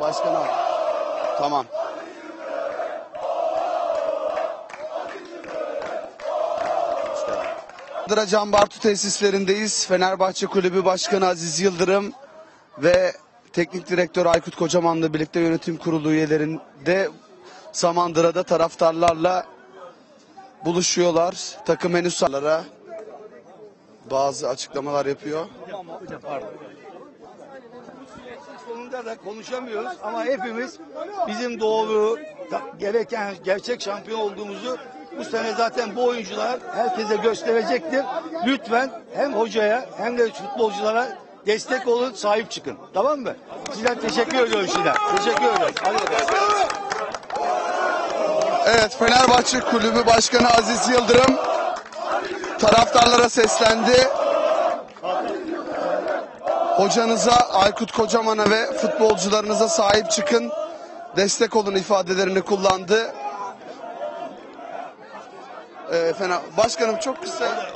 Başkanım. Tamam. Dıra Can Bartu tesislerindeyiz. Fenerbahçe Kulübü Başkanı Aziz Yıldırım ve Teknik Direktör Aykut Kocaman'la birlikte yönetim kurulu üyelerinde Samandıra'da taraftarlarla buluşuyorlar. Takım henüz bazı açıklamalar yapıyor. Sonunda da konuşamıyoruz ama hepimiz bizim doğru gereken gerçek şampiyon olduğumuzu bu sene zaten bu oyuncular herkese gösterecektir. Lütfen hem hocaya hem de futbolculara destek olun, sahip çıkın. Tamam mı? Sizden teşekkür ediyorum sizden. Teşekkür ederim. Hadi bakalım. Evet Fenerbahçe Kulübü Başkanı Aziz Yıldırım taraftarlara seslendi. Hocanıza Aykut Kocaman'a ve futbolcularınıza sahip çıkın. Destek olun ifadelerini kullandı. Ee, Fener... Başkanım çok kısa.